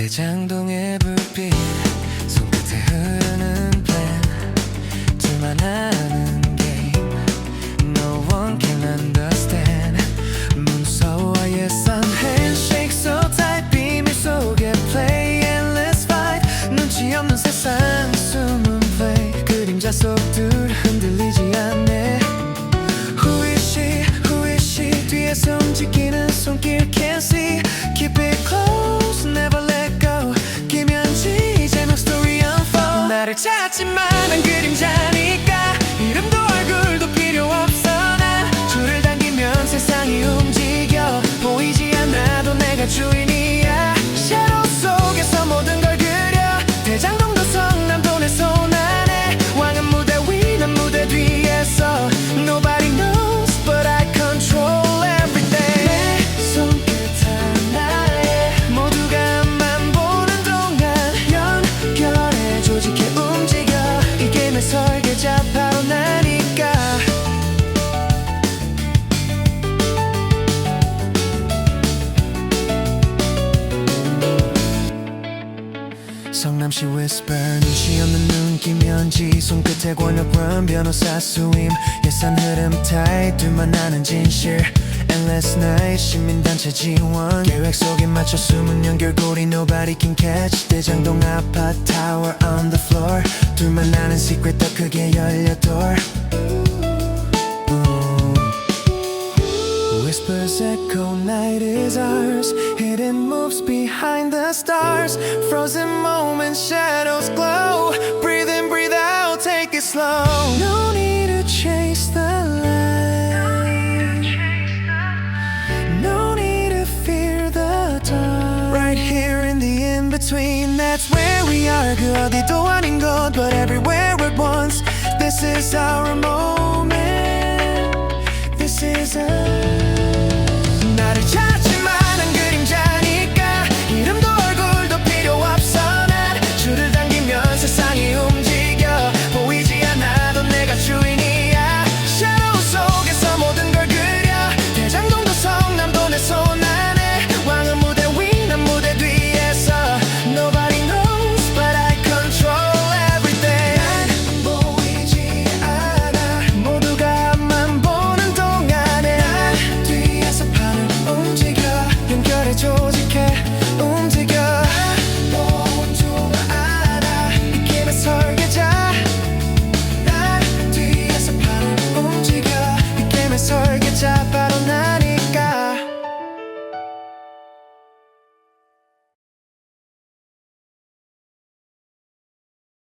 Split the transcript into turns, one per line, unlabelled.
대장동의 불빛 손끝에 흐르는 plan 둘만 아는 game No one can understand 문서와 예산 handshake so tight 비밀 속에 play endless fight 눈치 없는 세상 숨은 play 그림자 속들 흔들리지 않네 나를 찾지만 난 그림자니까. 이름도 얼굴도 필요 없어. 난 줄을 당기면 세상이 움직여. 보이지 않아도 내가 주인 성남시 whisper 눈치 없는 눈기 면지 손끝에 권력 run 변호사 수임. 예산 흐름 타이 둘만 아는 진실. Endless night 시민단체 지원. 계획 속에 맞춰 숨은 연결고리 Nobody can catch. 대장동 아파트 tower on the floor. 둘만 아는 secret 더 크게 열려 door Whispers echo, night is ours. Hidden moves behind the stars. Frozen moments, shadows glow. Breathe in, breathe out, take it slow. No need to chase the light. No need to fear the dark. Right here in the in between, that's where we are. 그 어디도 아닌 곳, but everywhere at once. This is our moment. This is a